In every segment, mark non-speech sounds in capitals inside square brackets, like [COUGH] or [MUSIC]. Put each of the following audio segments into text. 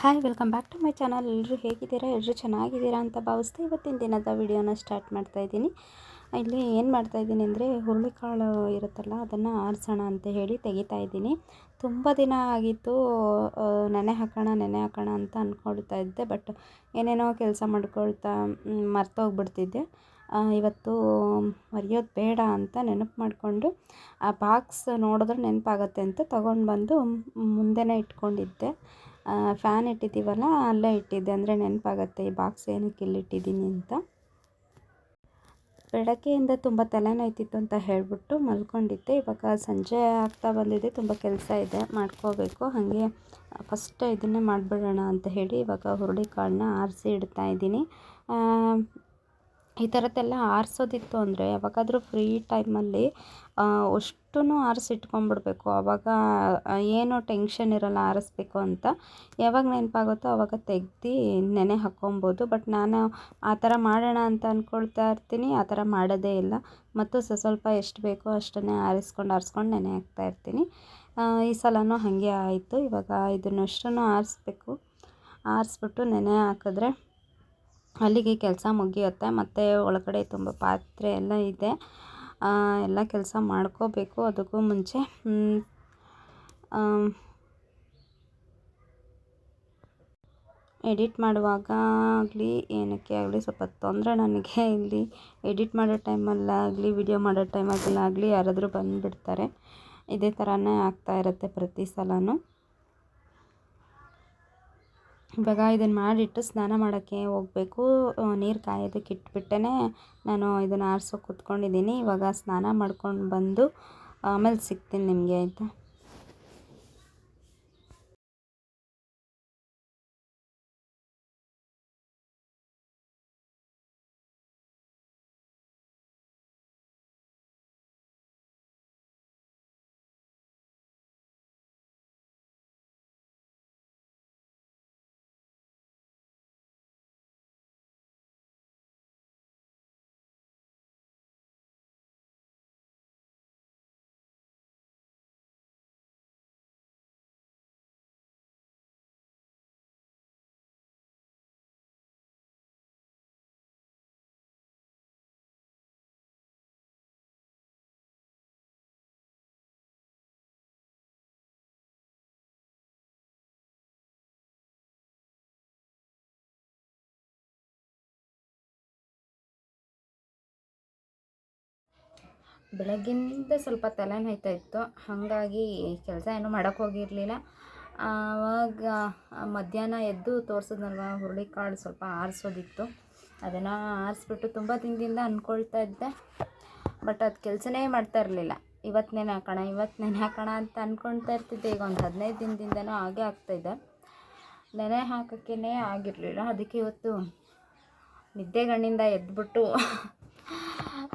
Hi welcome back to my channel ಎಲ್ಲರೂ ಹೇಗಿದ್ದೀರಾ? ಎಲ್ಲರೂ ಚೆನ್ನಾಗಿದ್ದೀರಾ ಅಂತ ಭಾವಿಸ್ತಾ ಇವತ್ತಿನ ದಿನದ ವಿಡಿಯೋನ ಸ್ಟಾರ್ಟ್ ಮಾಡ್ತಾ ಇದ್ದೀನಿ. ಇಲ್ಲಿ ಏನು ಮಾಡ್ತಾ ಇದ್ದೀನಿ ಅಂದರೆ ಹುರುಳಿಕಾಳು ಇರುತ್ತಲ್ಲ, ಅದನ್ನು ಆರಿಸೋಣ ಅಂತ ಹೇಳಿ ತೆಗಿತಾ ಇದ್ದೀನಿ. ತುಂಬ ದಿನ ಆಗಿತ್ತು ನೆನೆ ಹಾಕೋಣ ನೆನೆ ಹಾಕೋಣ ಅಂತ ಅಂದ್ಕೊಳ್ತಾ ಇದ್ದೆ ಬಟ್ ಏನೇನೋ ಕೆಲಸ ಮಾಡ್ಕೊಳ್ತಾ ಮರ್ತೋಗ್ಬಿಡ್ತಿದ್ದೆ. ಇವತ್ತು ಮರೆಯೋದು ಬೇಡ ಅಂತ ನೆನಪು ಮಾಡಿಕೊಂಡು ಆ ಬಾಕ್ಸ್ ನೋಡಿದ್ರೆ ನೆನಪಾಗತ್ತೆ ಅಂತ ತೊಗೊಂಡು ಬಂದು ಮುಂದೆನೇ ಇಟ್ಕೊಂಡಿದ್ದೆ. ಫ್ಯಾನ್ ಇಟ್ಟಿದ್ದೀವಲ್ಲ, ಅಲ್ಲೇ ಇಟ್ಟಿದ್ದೆ. ಅಂದರೆ ನೆನಪಾಗತ್ತೆ, ಈ ಬಾಕ್ಸ್ ಏನಕ್ಕೆ ಇಲ್ಲಿಟ್ಟಿದ್ದೀನಿ ಅಂತ. ಬೆಳಗ್ಗೆಯಿಂದ ತುಂಬ ತಲೆನೋಯ್ತಿತ್ತು ಅಂತ ಹೇಳಿಬಿಟ್ಟು ಮಲ್ಕೊಂಡಿದ್ದೆ. ಇವಾಗ ಸಂಜೆ ಆಗ್ತಾ ಬಂದಿದೆ, ತುಂಬ ಕೆಲಸ ಇದೆ, ಮಾಡ್ಕೋಬೇಕು. ಹಾಗೆ ಫಸ್ಟ್ ಇದನ್ನೇ ಮಾಡಿಬಿಡೋಣ ಅಂತ ಹೇಳಿ ಇವಾಗ ಹುರುಳಿಕಾಳನ್ನ ಆರಿಸಿ ಇಡ್ತಾ ಇದ್ದೀನಿ. ಈ ಥರದ್ದೆಲ್ಲ ಆರಿಸೋದಿತ್ತು ಅಂದರೆ ಯಾವಾಗಾದರೂ ಫ್ರೀ ಟೈಮಲ್ಲಿ ಅಷ್ಟೂ ಆರಿಸಿಟ್ಕೊಂಡ್ಬಿಡ್ಬೇಕು ಆವಾಗ ಏನೂ ಟೆನ್ಷನ್ ಇರಲ್ಲ ಆರಿಸ್ಬೇಕು ಅಂತ. ಯಾವಾಗ ನೆನಪಾಗುತ್ತೋ ಆವಾಗ ತೆಗ್ದು ನೆನೆ ಹಾಕ್ಕೊಬೋದು. ಬಟ್ ನಾನು ಆ ಥರ ಮಾಡೋಣ ಅಂತ ಅಂದ್ಕೊಳ್ತಾ ಇರ್ತೀನಿ. ಆ ಥರ ಮಾಡೋದೇ ಇಲ್ಲ. ಮತ್ತು ಸ, ಸ್ವಲ್ಪ ಎಷ್ಟು ಬೇಕೋ ಅಷ್ಟನ್ನೇ ಆರಿಸ್ಕೊಂಡು ಆರಿಸ್ಕೊಂಡು ನೆನೆ ಹಾಕ್ತಾ ಇರ್ತೀನಿ. ಈ ಸಲವೂ ಹಾಗೆ ಆಯಿತು. ಇವಾಗ ಇದನ್ನಷ್ಟನ್ನು ಆರಿಸ್ಬೇಕು. ಆರಿಸ್ಬಿಟ್ಟು ನೆನೆ ಹಾಕಿದ್ರೆ ಅಲ್ಲಿಗೆ ಕೆಲಸ ಮುಗಿಯುತ್ತೆ. ಮತ್ತು ಒಳಗಡೆ ತುಂಬ ಪಾತ್ರೆ ಎಲ್ಲ ಇದೆ. ಎಲ್ಲ ಕೆಲಸ ಮಾಡ್ಕೋಬೇಕು. ಅದಕ್ಕೂ ಮುಂಚೆ ಎಡಿಟ್ ಮಾಡುವಾಗ ಆಗಲಿ ಏನಕ್ಕೆ ಆಗಲಿ, ಸ್ವಲ್ಪ ತೊಂದರೆ ನನಗೆ ಇಲ್ಲಿ. ಎಡಿಟ್ ಮಾಡೋ ಟೈಮಲ್ಲಾಗಲಿ ವಿಡಿಯೋ ಮಾಡೋ ಟೈಮಲ್ಲಾಗಲಿ ಯಾರಾದರೂ ಬಂದುಬಿಡ್ತಾರೆ. ಇದೇ ಥರನೇ ಆಗ್ತಾ ಇರುತ್ತೆ ಪ್ರತಿ ಸಲನೂ. ಇವಾಗ ಇದನ್ನು ಮಾಡಿಟ್ಟು ಸ್ನಾನ ಮಾಡೋಕ್ಕೆ ಹೋಗಬೇಕು. ನೀರು ಕಾಯೋದಕ್ಕೆ ಇಟ್ಬಿಟ್ಟೇ ನಾನು ಇದನ್ನು ಆರಿಸೋಕೆ ಕೂತ್ಕೊಂಡಿದ್ದೀನಿ. ಇವಾಗ ಸ್ನಾನ ಮಾಡ್ಕೊಂಡು ಬಂದು, ಆಮೇಲೆ ಸಿಗ್ತೀನಿ ನಿಮಗೆ, ಆಯಿತಾ? ಬೆಳಗ್ಗಿಂದ ಸ್ವಲ್ಪ ತಲೆ ಹೋಯ್ತಾ ಇತ್ತು. ಹಾಗಾಗಿ ಕೆಲಸ ಏನೂ ಮಾಡೋಕ್ಕೆ ಹೋಗಿರಲಿಲ್ಲ. ಆವಾಗ ಮಧ್ಯಾಹ್ನ ಎದ್ದು ತೋರಿಸಿದ್ನಲ್ವ ಹುರುಳಿಕಾಳು ಸ್ವಲ್ಪ ಆರಿಸೋದಿತ್ತು. ಅದನ್ನು ಆರಿಸ್ಬಿಟ್ಟು ತುಂಬ ದಿನದಿಂದ ಅಂದ್ಕೊಳ್ತಾ ಇದ್ದೆ. ಬಟ್ ಅದು ಕೆಲಸನೇ ಮಾಡ್ತಾ ಇರಲಿಲ್ಲ. ಇವತ್ತು ನೆನೆ ಹಾಕೋಣ ಇವತ್ತು ನೆನೆ ಹಾಕೋಣ ಅಂತ ಅಂದ್ಕೊಳ್ತಾ ಇರ್ತಿದ್ದೆ. ಈಗ ಒಂದು ಹದಿನೈದು ದಿನದಿಂದನೂ ಹಾಗೆ ಆಗ್ತಾಯಿದೆ ನೆನೆ ಹಾಕೋಕ್ಕೇ ಆಗಿರಲಿಲ್ಲ. ಅದಕ್ಕೆ ಇವತ್ತು ನಿದ್ದೆಗಣ್ಣಿಂದ ಎದ್ಬಿಟ್ಟು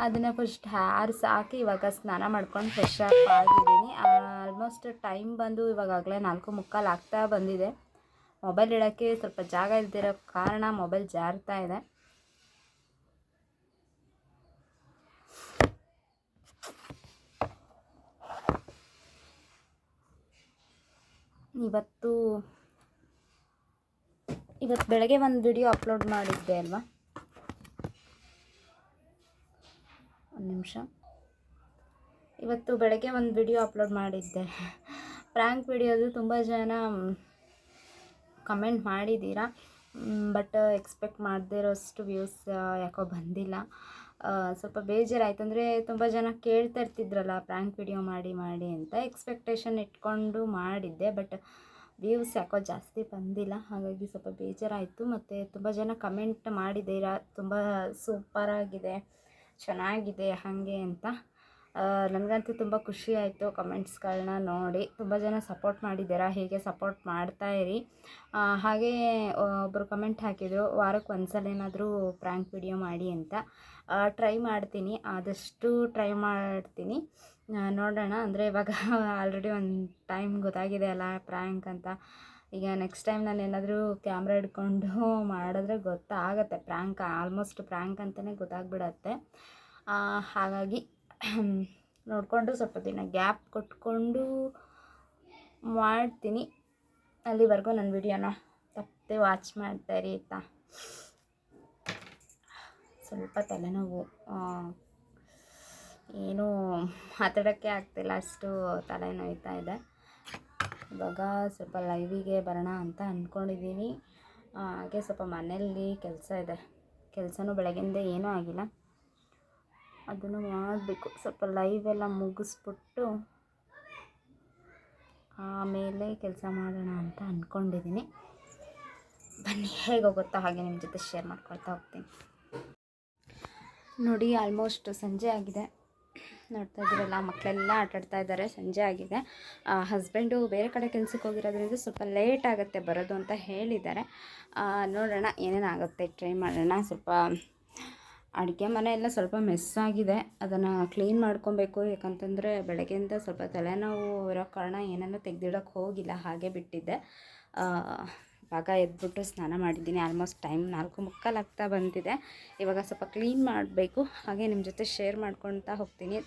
ಅದನ್ನು ಫಸ್ಟ್ ಹ್ಯಾರ್ಸ್ ಹಾಕಿ ಇವಾಗ ಸ್ನಾನ ಮಾಡ್ಕೊಂಡು ಫ್ರೆಶ್ ಅಪ್ ಆಗಿದ್ದೀನಿ. ಆಲ್ಮೋಸ್ಟ್ ಟೈಮ್ ಬಂದು ಇವಾಗಾಗಲೇ ನಾಲ್ಕು ಮುಕ್ಕಾಲು ಆಗ್ತಾ ಬಂದಿದೆ. ಮೊಬೈಲ್ ಇಡೋಕ್ಕೆ ಸ್ವಲ್ಪ ಜಾಗ ಇಲ್ದಿರೋ ಕಾರಣ ಮೊಬೈಲ್ ಜಾರ್ತಾ ಇದೆ. ಇವತ್ತು ಇವತ್ತು ಬೆಳಗ್ಗೆ ಒಂದು ವಿಡಿಯೋ ಅಪ್ಲೋಡ್ ಮಾಡಿದ್ದೆ ಅಲ್ವಾ? ಒಂದು ನಿಮಿಷ. ಇವತ್ತು ಬೆಳಗ್ಗೆ ಒಂದು ವಿಡಿಯೋ ಅಪ್ಲೋಡ್ ಮಾಡಿದ್ದೆ. ಪ್ರ್ಯಾಂಕ್ ವಿಡಿಯೋದು ತುಂಬ ಜನ ಕಮೆಂಟ್ ಮಾಡಿದ್ದೀರಾ. ಬಟ್ ಎಕ್ಸ್ಪೆಕ್ಟ್ ಮಾಡದೇ ಇರೋಷ್ಟು ವ್ಯೂಸ್ ಯಾಕೋ ಬಂದಿಲ್ಲ. ಸ್ವಲ್ಪ ಬೇಜಾರಾಯ್ತು. ಅಂದರೆ ತುಂಬ ಜನ ಕೇಳ್ತಾ ಇರ್ತಿದ್ರಲ್ಲ ಪ್ರ್ಯಾಂಕ್ ವಿಡಿಯೋ ಮಾಡಿ ಮಾಡಿ ಅಂತ ಎಕ್ಸ್ಪೆಕ್ಟೇಷನ್ ಇಟ್ಕೊಂಡು ಮಾಡಿದ್ದೆ. ಬಟ್ ವ್ಯೂಸ್ ಯಾಕೋ ಜಾಸ್ತಿ ಬಂದಿಲ್ಲ. ಹಾಗಾಗಿ ಸ್ವಲ್ಪ ಬೇಜಾರಾಯಿತು. ಮತ್ತು ತುಂಬ ಜನ ಕಮೆಂಟ್ ಮಾಡಿದ್ದೀರಾ. ತುಂಬ ಸೂಪರಾಗಿದೆ ಚೆನ್ನಾಗಿದೆ ಹಾಗೆ ಅಂತ. ನನಗಂತೂ ತುಂಬ ಖುಷಿ ಆಯಿತು ಕಮೆಂಟ್ಸ್ಗಳನ್ನ ನೋಡಿ. ತುಂಬ ಜನ ಸಪೋರ್ಟ್ ಮಾಡಿದ್ದೀರಾ? ಹೀಗೆ ಸಪೋರ್ಟ್ ಮಾಡ್ತಾ ಇರಿ? ಹಾಗೇ ಒಬ್ಬರು ಕಮೆಂಟ್ ಹಾಕಿದರು, ವಾರಕ್ಕೆ ಒಂದ್ಸಲ ಏನಾದರೂ ಪ್ರ್ಯಾಂಕ್ ವಿಡಿಯೋ ಮಾಡಿ ಅಂತ. ಟ್ರೈ ಮಾಡ್ತೀನಿ, ಆದಷ್ಟು ಟ್ರೈ ಮಾಡ್ತೀನಿ. ನೋಡೋಣ, ಅಂದರೆ ಇವಾಗ [LAUGHS] ಆಲ್ರೆಡಿ ಒಂದು ಟೈಮ್ ಗೊತ್ತಾಗಿದೆ ಅಲ್ಲ ಪ್ರ್ಯಾಂಕ್ ಅಂತ. ಈಗ ನೆಕ್ಸ್ಟ್ ಟೈಮ್ ನಾನು ಏನಾದರೂ ಕ್ಯಾಮ್ರಾ ಹಿಡ್ಕೊಂಡು ಮಾಡಿದ್ರೆ ಗೊತ್ತಾಗತ್ತೆ. ಪ್ರ್ಯಾಂಕ್ ಆಲ್ಮೋಸ್ಟ್ ಪ್ರ್ಯಾಂಕ್ ಅಂತಲೇ ಗೊತ್ತಾಗ್ಬಿಡತ್ತೆ. ಹಾಗಾಗಿ ನೋಡಿಕೊಂಡು ಸ್ವಲ್ಪ ದಿನ ಗ್ಯಾಪ್ ಕೊಟ್ಕೊಂಡು ಮಾಡ್ತೀನಿ. ಅಲ್ಲಿವರೆಗೂ ನನ್ನ ವಿಡಿಯೋನ ತಪ್ಪದೆ ವಾಚ್ ಮಾಡ್ತಾ ಇರಿ ಆಯಿತಾ? ಸ್ವಲ್ಪ ತಲೆನೋವು. ಏನೂ ಮಾತಾಡೋಕ್ಕೆ ಆಗ್ತಿಲ್ಲ. ಅಷ್ಟು ತಲೆನೋಯ್ತಾ ಇದೆ. ಇವಾಗ ಸ್ವಲ್ಪ ಲೈವಿಗೆ ಬರೋಣ ಅಂತ ಅಂದ್ಕೊಂಡಿದ್ದೀನಿ. ಹಾಗೆ ಸ್ವಲ್ಪ ಮನೆಯಲ್ಲಿ ಕೆಲಸ ಇದೆ. ಕೆಲಸನೂ ಬೆಳಗಿಂದ ಏನೂ ಆಗಿಲ್ಲ. ಅದನ್ನು ಮಾಡಬೇಕು. ಸ್ವಲ್ಪ ಲೈವ್ ಎಲ್ಲ ಮುಗಿಸ್ಬಿಟ್ಟು ಆಮೇಲೆ ಕೆಲಸ ಮಾಡೋಣ ಅಂತ ಅಂದ್ಕೊಂಡಿದ್ದೀನಿ. ಬನ್ನಿ, ಹೇಗೆ ಹೋಗುತ್ತಾ ಹಾಗೆ ನಿಮ್ಮ ಜೊತೆ ಶೇರ್ ಮಾಡ್ಕೊಳ್ತಾ ಹೋಗ್ತೀನಿ. ನೋಡಿ ಆಲ್ಮೋಸ್ಟ್ ಸಂಜೆ ಆಗಿದೆ. ನೋಡ್ತಾ ಇದ್ದೀರಲ್ಲ, ಮಕ್ಕಳೆಲ್ಲ ಆಟಾಡ್ತಾ ಇದ್ದಾರೆ, ಸಂಜೆ ಆಗಿದೆ. ಹಸ್ಬೆಂಡು ಬೇರೆ ಕಡೆ ಕೆಲ್ಸಕ್ಕೆ ಹೋಗಿರೋದ್ರಿಂದ ಸ್ವಲ್ಪ ಲೇಟ್ ಆಗುತ್ತೆ ಬರೋದು ಅಂತ ಹೇಳಿದ್ದಾರೆ. ನೋಡೋಣ ಏನೇನು ಆಗುತ್ತೆ ಟ್ರೈ ಮಾಡೋಣ. ಸ್ವಲ್ಪ ಅಡುಗೆ ಮನೆ ಎಲ್ಲ ಸ್ವಲ್ಪ ಮೆಸ್ ಆಗಿದೆ. ಅದನ್ನು ಕ್ಲೀನ್ ಮಾಡ್ಕೊಬೇಕು, ಯಾಕಂತಂದರೆ ಬೆಳಗ್ಗೆಯಿಂದ ಸ್ವಲ್ಪ ತಲೆನೋವು ಇರೋ ಕಾರಣ ಏನನ್ನೂ ತೆಗೆದಿಡೋಕ್ಕೆ ಹೋಗಿಲ್ಲ, ಹಾಗೆ ಬಿಟ್ಟಿದ್ದೆ. ಇವಾಗ ಎದ್ಬಿಟ್ಟು ಸ್ನಾನ ಮಾಡಿದ್ದೀನಿ. ಆಲ್ಮೋಸ್ಟ್ ಟೈಮ್ ನಾಲ್ಕು ಮುಕ್ಕಾಲು ಆಗ್ತಾ ಬಂದಿದೆ. ಇವಾಗ ಸ್ವಲ್ಪ ಕ್ಲೀನ್ ಮಾಡಬೇಕು. ಹಾಗೆ ನಿಮ್ಮ ಜೊತೆ ಶೇರ್ ಮಾಡ್ಕೊತಾ ಹೋಗ್ತೀನಿ.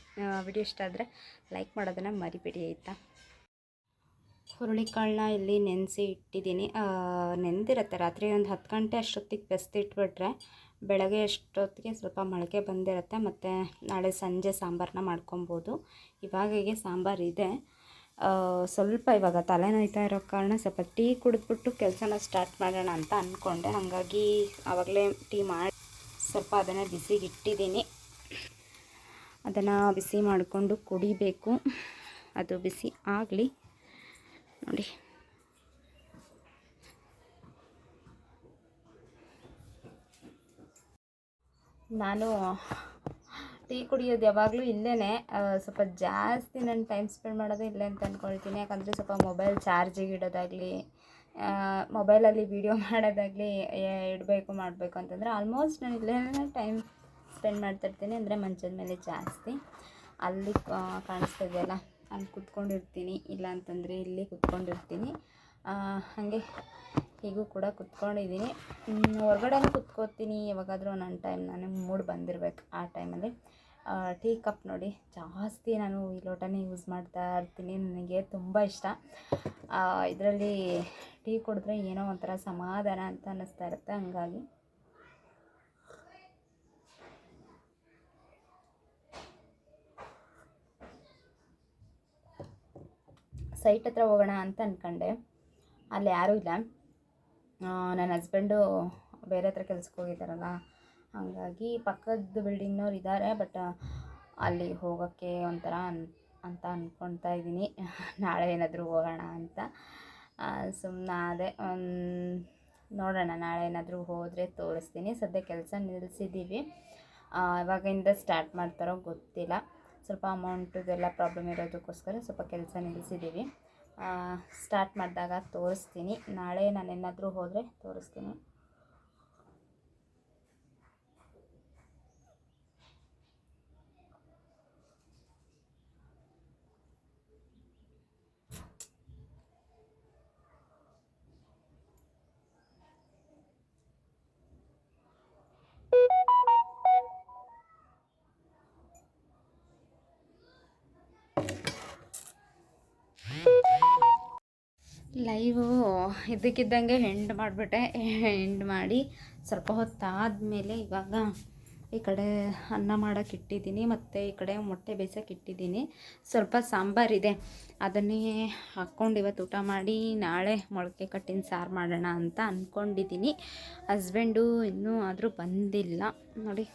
ವಿಡಿಯೋ ಇಷ್ಟ ಆದರೆ ಲೈಕ್ ಮಾಡೋದನ್ನು ಮರಿಬೇಡಿ, ಆಯಿತಾ? ಹುರುಳಿಕಾಳನ್ನ ಇಲ್ಲಿ ನೆನೆಸಿ ಇಟ್ಟಿದ್ದೀನಿ. ನೆಂದಿರುತ್ತೆ. ರಾತ್ರಿ ಒಂದು ಹತ್ತು ಗಂಟೆ ಅಷ್ಟೊತ್ತಿಗೆ ಬೆಸ್ತಿಟ್ಬಿಟ್ರೆ ಬೆಳಗ್ಗೆ ಅಷ್ಟೊತ್ತಿಗೆ ಸ್ವಲ್ಪ ಮೊಳಕೆ ಬಂದಿರುತ್ತೆ. ಮತ್ತು ನಾಳೆ ಸಂಜೆ ಸಾಂಬಾರನ್ನ ಮಾಡ್ಕೊಬೋದು. ಇವಾಗಗೆ ಸಾಂಬಾರು ಇದೆ. ಸ್ವಲ್ಪ ಇವಾಗ ತಲೆನೋಯ್ತಾ ಇರೋ ಕಾರಣ ಸ್ವಲ್ಪ ಟೀ ಕುಡಿದ್ಬಿಟ್ಟು ಕೆಲಸನ ಸ್ಟಾರ್ಟ್ ಮಾಡೋಣ ಅಂತ ಅಂದ್ಕೊಂಡೆ ಹಾಗಾಗಿ ಆವಾಗಲೇ ಟೀ ಮಾಡಿ ಸ್ವಲ್ಪ ಅದನ್ನು ಬಿಸಿಗೆ ಇಟ್ಟಿದ್ದೀನಿ ಅದನ್ನು ಬಿಸಿ ಮಾಡಿಕೊಂಡು ಕುಡಿಬೇಕು. ಅದು ಬಿಸಿ ಆಗಲಿ. ನೋಡಿ. ನಾನು ಟೀ ಕುಡಿಯೋದು ಯಾವಾಗಲೂ ಇಲ್ಲೇ ಸ್ವಲ್ಪ ಜಾಸ್ತಿ ನಾನು ಟೈಮ್ ಸ್ಪೆಂಡ್ ಮಾಡೋದು ಇಲ್ಲೇ ಅಂತ ಅಂದ್ಕೊಳ್ತೀನಿ ಯಾಕಂದರೆ ಸ್ವಲ್ಪ ಮೊಬೈಲ್ ಚಾರ್ಜಿಗೆ ಇಡೋದಾಗಲಿ ಮೊಬೈಲಲ್ಲಿ ವೀಡಿಯೋ [LAUGHS] ಮಾಡೋದಾಗಲಿ ಇಡಬೇಕು, ಮಾಡಬೇಕು ಅಂತಂದರೆ ಆಲ್ಮೋಸ್ಟ್ ನಾನು ಇಲ್ಲೇ ಟೈಮ್ ಸ್ಪೆಂಡ್ ಮಾಡ್ತಿರ್ತೀನಿ. ಅಂದರೆ ಮಂಚದ ಮೇಲೆ ಜಾಸ್ತಿ ಅಲ್ಲಿ ಕಾಣಿಸ್ತಾ ಇದೆಯಲ್ಲ, ಅಲ್ಲಿ ಕುತ್ಕೊಂಡಿರ್ತೀನಿ. ಇಲ್ಲ ಅಂತಂದರೆ ಇಲ್ಲಿ ಕುತ್ಕೊಂಡಿರ್ತೀನಿ. ಹಾಗೆ ಹೀಗೂ ಕೂಡ ಕುತ್ಕೊಂಡಿದ್ದೀನಿ. ಹೊರಗಡೆನೂ ಕುತ್ಕೋತೀನಿ. ಯಾವಾಗಾದರೂ ನನ್ನ ಟೈಮ್ ನನಗೆ ಮೂಡ್ ಬಂದಿರ್ಬೇಕು ಆ ಟೈಮಲ್ಲಿ ಟೀ ಕಪ್ ನೋಡಿ. ಜಾಸ್ತಿ ನಾನು ಈ ಲೋಟನೇ ಯೂಸ್ ಮಾಡ್ತಾ ಇರ್ತೀನಿ. ನನಗೆ ತುಂಬ ಇಷ್ಟ. ಇದರಲ್ಲಿ ಟೀ ಕುಡಿದ್ರೆ ಏನೋ ಒಂಥರ ಸಮಾಧಾನ ಅಂತ ಅನ್ನಿಸ್ತಾ ಇರುತ್ತೆ. ಹಂಗಾಗಿ ಸೈಟ್ ಹತ್ರ ಹೋಗೋಣ ಅಂತ ಅಂದ್ಕೊಂಡೆ ಅಲ್ಲಿ ಯಾರೂ ಇಲ್ಲ. ನನ್ನ ಹಸ್ಬೆಂಡು ಬೇರೆ ಹತ್ರ ಕೆಲ್ಸಕ್ಕೆ ಹೋಗಿದ್ದಾರಲ್ಲ ಹಾಗಾಗಿ ಪಕ್ಕದ ಬಿಲ್ಡಿಂಗ್ನವ್ರು ಇದ್ದಾರೆ ಬಟ್ ಅಲ್ಲಿ ಹೋಗೋಕ್ಕೆ ಒಂಥರ ಅನ್, ಅಂತ ಅಂದ್ಕೊಳ್ತಾ ಇದ್ದೀನಿ. [LAUGHS] ನಾಳೆ ಏನಾದರೂ ಹೋಗೋಣ ಅಂತ. ಸುಮ್ಮನೆ ಅದೇ ನೋಡೋಣ, ನಾಳೆ ಏನಾದರೂ ಹೋದರೆ ತೋರಿಸ್ತೀನಿ. ಸದ್ಯ ಕೆಲಸ ನಿಲ್ಲಿಸಿದ್ದೀವಿ ಇವಾಗಿಂದ ಸ್ಟಾರ್ಟ್ ಮಾಡ್ತಾರೋ ಗೊತ್ತಿಲ್ಲ. ಸ್ವಲ್ಪ ಅಮೌಂಟದೆಲ್ಲ ಪ್ರಾಬ್ಲಮ್ ಇರೋದಕ್ಕೋಸ್ಕರ ಸ್ವಲ್ಪ ಕೆಲಸ ನಿಲ್ಲಿಸಿದ್ದೀವಿ ಸ್ಟಾರ್ಟ್ ಮಾಡಿದಾಗ ತೋರಿಸ್ತೀನಿ. ನಾಳೆ ನಾನು ಏನಾದರೂ ಹೋದರೆ ತೋರಿಸ್ತೀನಿ. ಲೈವು ಇದ್ದಕ್ಕಿದ್ದಂಗೆ ಹೆಂಡ್ ಮಾಡಿಬಿಟ್ಟೆ. ಹೆಂಡ್ ಮಾಡಿ ಸ್ವಲ್ಪ ಹೊತ್ತಾದಮೇಲೆ ಇವಾಗ ಈ ಕಡೆ ಅನ್ನ ಮಾಡೋಕೆ ಇಟ್ಟಿದ್ದೀನಿ, ಮತ್ತು ಈ ಕಡೆ ಮೊಟ್ಟೆ ಬೇಯಿಸೋಕೆ ಇಟ್ಟಿದ್ದೀನಿ. ಸ್ವಲ್ಪ ಸಾಂಬಾರಿದೆ ಅದನ್ನೇ ಹಾಕ್ಕೊಂಡು ಇವತ್ತು ಊಟ ಮಾಡಿ, ನಾಳೆ ಮೊಳಕೆ ಕಟ್ಟಿನ ಸಾರು ಮಾಡೋಣ ಅಂತ ಅಂದ್ಕೊಂಡಿದ್ದೀನಿ ಹಸ್ಬೆಂಡು ಇನ್ನೂ ಆದರೂ ಬಂದಿಲ್ಲ. ನೋಡಿ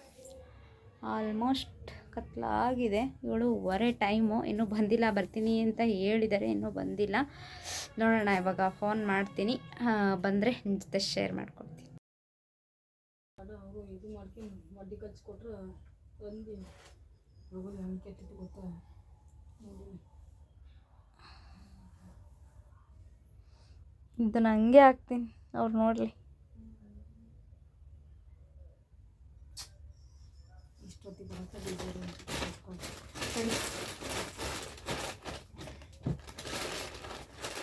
ಆಲ್ಮೋಸ್ಟ್ ಕತ್ಲಾಗಿದೆ. ಏಳುವರೆ ಟೈಮು. ಇನ್ನೂ ಬಂದಿಲ್ಲ ಬರ್ತೀನಿ ಅಂತ ಹೇಳಿದ್ದಾರೆ ಇನ್ನೂ ಬಂದಿಲ್ಲ. ನೋಡೋಣ ಇವಾಗ ಫೋನ್ ಮಾಡ್ತೀನಿ. ಬಂದರೆ ನಿಮ್ಮ ಜೊತೆ ಶೇರ್ ಮಾಡ್ಕೊಡ್ತೀನಿ. ಇದನ್ನ ಹಂಗೆ ಹಾಕ್ತೀನಿ. ಅವ್ರು ನೋಡಲಿ. ಇಷ್ಟೊತ್ತಿಗೆ ಬರೋಕೆ ಬೇಜಾರು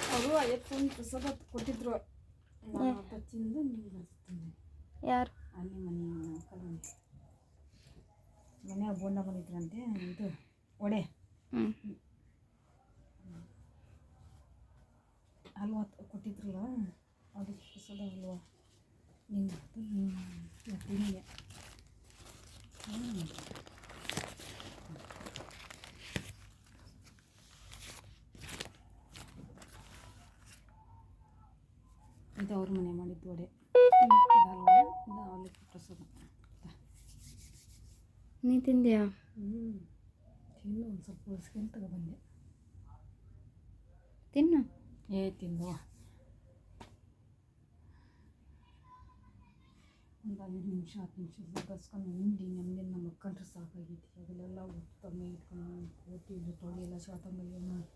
ಅವರು ಐವತ್ತು ಫೋನ್ ಪ್ರಸಾದ ಕೊಟ್ಟಿದ್ರು. ಟಚ್ಚಿಂದ ನೀವು ಬರ್ತೀನಿ ಯಾರು? ಅಲ್ಲಿ ಮನೆ ಮನೆ ಬೋಂಡ ಬಂದಿದ್ರಂತೆ ಇದು ಒಡೆ ಹಲ್ವಾ ಕೊಟ್ಟಿದ್ರಲ್ಲ ಅದಕ್ಕೆ ಪ್ರಸಾದ ಹಲ್ವಾ. ಹಿಂಗೆ ಹಿಂಗೆ ಇದು ಅವ್ರ ಮನೆ ಮಾಡಿದ್ದು ವಡೆ ಇದಲ್ವ ಇದು ಅವಲಕ್ಕಿ ಪ್ರಸಾದ ನೀ ತಿಂದ್ಯಾ ಹ್ಞೂ ತಿನ್ನು ಒಂದು ಸ್ವಲ್ಪ ಉಳಿಸ್ಕೊಂಡು ತಗೊಬಂದೆ ತಿನ್ನು ಏ ತಿಂದು ಒಂದು ಐದು ನಿಮಿಷ ಹತ್ತು ನಿಮಿಷ ಕಸ್ಕೊಂಡು ಉಂಡು ನಮಗೆ ನಮ್ಮ ಮಕ್ಕಳು ಸಾಕಾಗೈತಿ ಅದನ್ನೆಲ್ಲ ತಮ್ಮ ಇಟ್ಕೊಂಡು ಕೋಟಿ ತೊಳೆಯೆಲ್ಲ ಶಾತ ಮಾಡಿ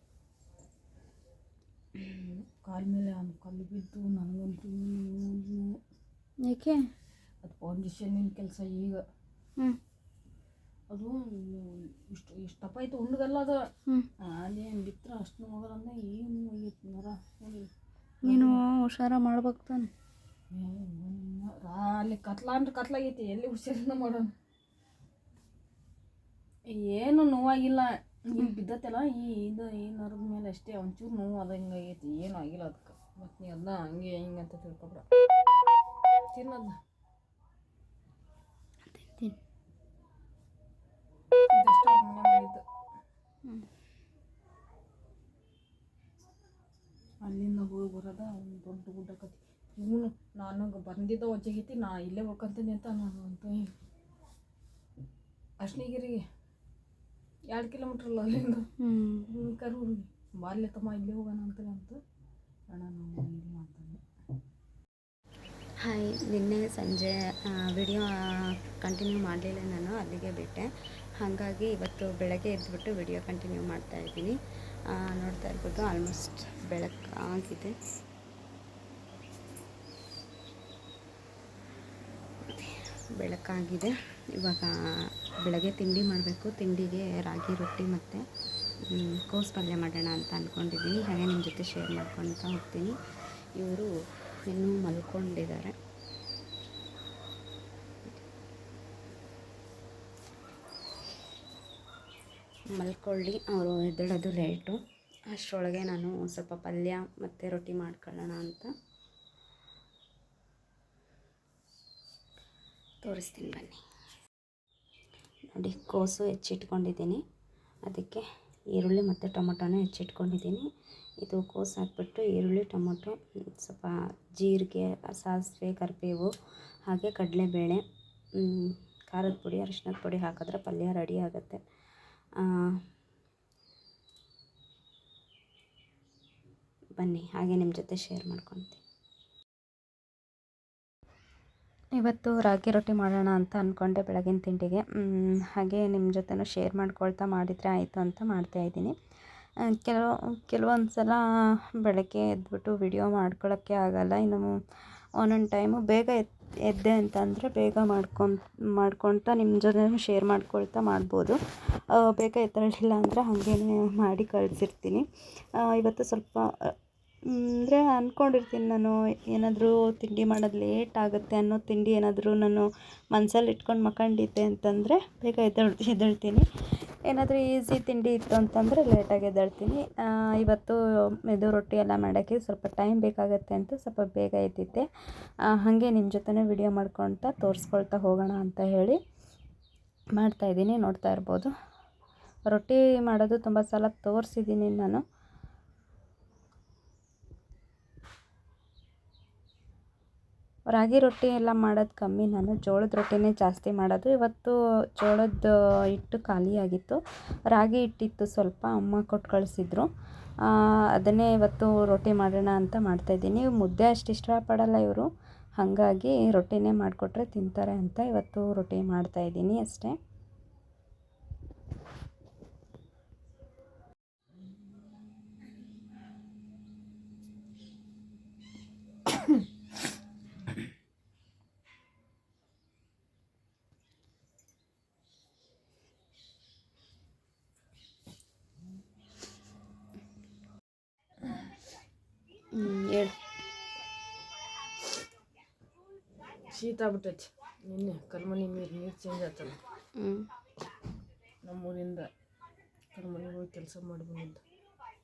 ಕಾಲ ಮೇಲೆ ಅವ್ನು ಕಲ್ಲು ಬಿದ್ದು ನನಗಂತೂ ಏಕೆ ಅದು ಫೌಂಡೇಶನ್ನಿನ ಕೆಲಸ ಈಗ. ಅದು ಇಷ್ಟು ಇಷ್ಟು ದಪ್ಪ ಐತೆ ಉಂಡಗಲ್ಲ ಅದು. ಅದೇನು ಬಿತ್ತರ ಅಷ್ಟು ನೋಡ್ರಂದ್ರೆ ಏನು ಹೋಗಿತ್ತು ನರ. ನೀನು ಹುಷಾರ ಮಾಡ್ಬೇಕು ತಾನೆ. ಅಲ್ಲಿ ಕತ್ಲ ಅಂದ್ರೆ ಕತ್ಲಾಗೈತಿ ಎಲ್ಲಿ ಹುಷಾರಿನ ಮಾಡೋಣ? ಏನು ನೋವಾಗಿಲ್ಲ ಇಲ್ಲಿ ಬಿದ್ದತ್ತಲ್ಲ ಈ ಇದು ಈ ನರದ ಮೇಲೆ ಅಷ್ಟೇ ಒಂಚೂರು ನೋವು ಅದ ಹಿಂಗಾಗೈತಿ ಏನು ಆಗಿಲ್ಲ ಅದಕ್ಕೆ ಮತ್ತು ನೀ ಅದನ್ನ ಹಂಗೆ ಹಿಂಗೆ ಅಂತ ತಿಳ್ಕೊಬ್ರ. ತಿನ್ನೋದು ತಿನ್ ಇದಷ್ಟು ಮನೆ ಮಾಡಿದ್ದು. ಅಲ್ಲಿಂದ ಹೋಗಿ ಬರೋದ ಒಂದು ದೊಡ್ಡ ಗುಡ್ಡ ಕತಿ. ಇವನು ನನಗೆ ಬಂದಿದ್ದ ಒಜ್ಜಗೈತಿ ನಾ ಇಲ್ಲೇ ಹೋಗ್ಕಂತೀನಿ ಅಂತ ನಾನು ಅಂತ ಅಶ್ನಿಗಿರಿ ಎರಡು ಕಿಲೋಮೀಟ್ರ್ ಅಲ್ಲ ಅಲ್ಲಿಂದ. ಹ್ಞೂ ಕರೂರಿಗೆ ಬಾಲ್ಯ ತಮ್ಮ ಇಲ್ಲೇ ಹೋಗೋಣ ಅಂತ. ಅಂತ ಇಲ್ಲ ಹಾಯ್ ನಿನ್ನೆ ಸಂಜೆ ವಿಡಿಯೋ ಕಂಟಿನ್ಯೂ ಮಾಡಲಿಲ್ಲ ನಾನು ಅಲ್ಲಿಗೆ ಬಿಟ್ಟೆ. ಹಾಗಾಗಿ ಇವತ್ತು ಬೆಳಗ್ಗೆ ಎದ್ದುಬಿಟ್ಟು ವಿಡಿಯೋ ಕಂಟಿನ್ಯೂ ಮಾಡ್ತಾ ಇದ್ದೀನಿ. ನೋಡ್ತಾ ಇರ್ಬೋದು ಆಲ್ಮೋಸ್ಟ್ ಬೆಳಕಾಗಿದೆ ಬೆಳಕಾಗಿದೆ. ಇವಾಗ ಬೆಳಗ್ಗೆ ತಿಂಡಿ ಮಾಡಬೇಕು. ತಿಂಡಿಗೆ ರಾಗಿ, ರೊಟ್ಟಿ ಮತ್ತು ಕೋಸು ಪಲ್ಯ ಮಾಡೋಣ ಅಂತ ಅಂದ್ಕೊಂಡಿದ್ದೀನಿ ಹಾಗೆ ನಿಮ್ಮ ಜೊತೆ ಶೇರ್ ಮಾಡ್ಕೊಳ್ತಾ ಹೋಗ್ತೀನಿ. ಇವರು ಇನ್ನೂ ಮಲ್ಕೊಂಡಿದ್ದಾರೆ. ಮಲ್ಕೊಳ್ಳಿ. ಅವರು ಎದ್ದೇಳೋದು ಲೇಟು ಅಷ್ಟರೊಳಗೆ ನಾನು ಸ್ವಲ್ಪ ಪಲ್ಯ ಮತ್ತು ರೊಟ್ಟಿ ಮಾಡ್ಕೊಳ್ಳೋಣ ಅಂತ. ತೋರಿಸ್ತೀನಿ ಬನ್ನಿ. ನೋಡಿ, ಕೋಸು ಹೆಚ್ಚಿಟ್ಕೊಂಡಿದ್ದೀನಿ. ಅದಕ್ಕೆ ಈರುಳ್ಳಿ ಮತ್ತು ಟೊಮೊಟೊನ ಹೆಚ್ಚಿಟ್ಕೊಂಡಿದ್ದೀನಿ. ಇದು ಕೋಸು ಹಾಕ್ಬಿಟ್ಟು ಈರುಳ್ಳಿ, ಟೊಮೊಟೊ ಸ್ವಲ್ಪ ಜೀರಿಗೆ, ಸಾಸಿವೆ, ಕರಿಬೇವು, ಹಾಗೆ ಕಡಲೆಬೇಳೆ ಖಾರದ ಪುಡಿ ಅರಿಶಿನದ ಪುಡಿ ಹಾಕಿದ್ರೆ ಪಲ್ಯ ರೆಡಿ ಆಗುತ್ತೆ. ಬನ್ನಿ, ಹಾಗೆ ನಿಮ್ಮ ಜೊತೆ ಶೇರ್ ಮಾಡ್ಕೊತೀನಿ. ಇವತ್ತು ರಾಗಿ ರೊಟ್ಟಿ ಮಾಡೋಣ ಅಂತ ಅಂದ್ಕೊಂಡೆ ಬೆಳಗಿನ ತಿಂಡಿಗೆ. ಹಾಗೆ ನಿಮ್ಮ ಜೊತೆನೂ ಶೇರ್ ಮಾಡ್ಕೊಳ್ತಾ ಮಾಡಿದರೆ ಆಯಿತು ಅಂತ ಮಾಡ್ತಾ ಇದ್ದೀನಿ. ಕೆಲವು ಕೆಲವೊಂದು ಸಲ ಬೆಳಗ್ಗೆ ಎದ್ಬಿಟ್ಟು ವಿಡಿಯೋ ಮಾಡ್ಕೊಳ್ಳೋಕ್ಕೆ ಆಗಲ್ಲ. ಇನ್ನು ಒಂದೊಂದು ಟೈಮು ಬೇಗ ಎದ್, ಎದ್ದೆ ಅಂತಂದರೆ ಬೇಗ ಮಾಡ್ಕೊತ ಮಾಡ್ಕೊತ ನಿಮ್ಮ ಜೊತೆನೂ ಶೇರ್ ಮಾಡ್ಕೊಳ್ತಾ ಮಾಡ್ಬೋದು. ಬೇಗ ಎತ್ತರಲಿಲ್ಲ ಅಂದರೆ ಹಾಗೇನೆ ಮಾಡಿ ಕಳಿಸಿರ್ತೀನಿ. ಇವತ್ತು ಸ್ವಲ್ಪ ಅಂದರೆ ಅಂದ್ಕೊಂಡಿರ್ತೀನಿ ನಾನು, ಏನಾದರೂ ತಿಂಡಿ ಮಾಡೋದು ಲೇಟ್ ಆಗುತ್ತೆ ಅನ್ನೋ ತಿಂಡಿ ಏನಾದರೂ ನಾನು ಮನ್ಸಲ್ಲಿ ಇಟ್ಕೊಂಡು ಮಕ್ಕಂಡಿದ್ದೆ ಅಂತಂದರೆ ಬೇಗ ಎದ್ದೇಳ್, ಎದ್ದೇಳ್ತೀನಿ. ಏನಾದರೂ ಈಸಿ ತಿಂಡಿ ಇತ್ತು ಅಂತಂದರೆ ಲೇಟಾಗಿ ಎದ್ದೇಳ್ತೀನಿ. ಇವತ್ತು ಮೆದು ರೊಟ್ಟಿ ಎಲ್ಲ ಮಾಡೋಕ್ಕೆ ಸ್ವಲ್ಪ ಟೈಮ್ ಬೇಕಾಗುತ್ತೆ ಅಂತ ಸ್ವಲ್ಪ ಬೇಗ ಎದ್ದಿದ್ದೆ. ಹಾಗೆ ನಿಮ್ಮ ಜೊತೆನೇ ವಿಡಿಯೋ ಮಾಡ್ಕೊಳ್ತಾ ತೋರಿಸ್ಕೊಳ್ತಾ ಹೋಗೋಣ ಅಂತ ಹೇಳಿ ಮಾಡ್ತಾಯಿದ್ದೀನಿ ನೋಡ್ತಾ ಇರ್ಬೋದು. ರೊಟ್ಟಿ ಮಾಡೋದು ತುಂಬ ಸಲ ತೋರಿಸಿದ್ದೀನಿ ನಾನು. ರಾಗಿ ರೊಟ್ಟಿ ಎಲ್ಲ ಮಾಡೋದು ಕಮ್ಮಿ. ನಾನು ಜೋಳದ ರೊಟ್ಟಿನೇ ಜಾಸ್ತಿ ಮಾಡೋದು. ಇವತ್ತು ಜೋಳದ ಹಿಟ್ಟು ಖಾಲಿಯಾಗಿತ್ತು ರಾಗಿ ಹಿಟ್ಟಿತ್ತು ಸ್ವಲ್ಪ ಅಮ್ಮ ಕೊಟ್ಟು ಕಳಿಸಿದ್ರು. ಅದನ್ನೇ ಇವತ್ತು ರೊಟ್ಟಿ ಮಾಡೋಣ ಅಂತ ಮಾಡ್ತಾಯಿದ್ದೀನಿ ಮುದ್ದೆ ಅಷ್ಟು ಇಷ್ಟಪಡಲ್ಲ ಇವರು. ಹಾಗಾಗಿ ರೊಟ್ಟಿನೇ ಮಾಡಿಕೊಟ್ರೆ ತಿಂತಾರೆ ಅಂತ ಇವತ್ತು ರೊಟ್ಟಿ ಮಾಡ್ತಾಯಿದ್ದೀನಿ ಅಷ್ಟೇ ಹ್ಞೂ ಹೇಳು ಶೀತ ಆಗ್ಬಿಟ್ಟೈತಿ. ನಿನ್ನೆ ಕಲ್ಮನಿ ನೀರು ನೀರು ಚೇಂಜ್ ಆಯ್ತಲ್ಲ ಹ್ಞೂ ನಮ್ಮೂರಿಂದ ಕಲ್ಮನಿ ಹೋಗಿ ಕೆಲಸ ಮಾಡಿ ಬಂದಿದ್ದು.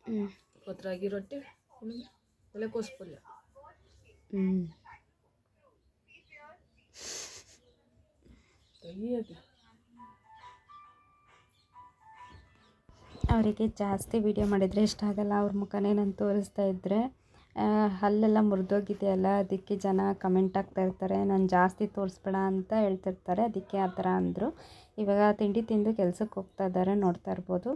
ಹ್ಞೂ ಇವತ್ತು ರಾಗಿ ರೊಟ್ಟಿ ಎಲೆಕೋಸು ಪಲ್ಯ. ಹ್ಞೂ ಅವರಿಗೆ ಜಾಸ್ತಿ ವಿಡಿಯೋ ಮಾಡಿದರೆ ಇಷ್ಟ ಆಗಲ್ಲ. ಅವ್ರ ಮುಖನೇ ನಾನು ತೋರಿಸ್ತಾ ಇದ್ದರೆ ಹಲ್ಲೆಲ್ಲ ಮುರಿದೋಗಿದೆಯಲ್ಲ ಅದಕ್ಕೆ ಜನ ಕಮೆಂಟ್ ಆಗ್ತಾ ಇರ್ತಾರೆ, ನಾನು ಜಾಸ್ತಿ ತೋರಿಸ್ಬೇಡ ಅಂತ ಹೇಳ್ತಿರ್ತಾರೆ, ಅದಕ್ಕೆ ಆ ಥರ ಅಂದರು. ಇವಾಗ ತಿಂಡಿ ತಿಂದು ಕೆಲ್ಸಕ್ಕೆ ಹೋಗ್ತಾ ಇದ್ದಾರೆ ನೋಡ್ತಾ ಇರ್ಬೋದು.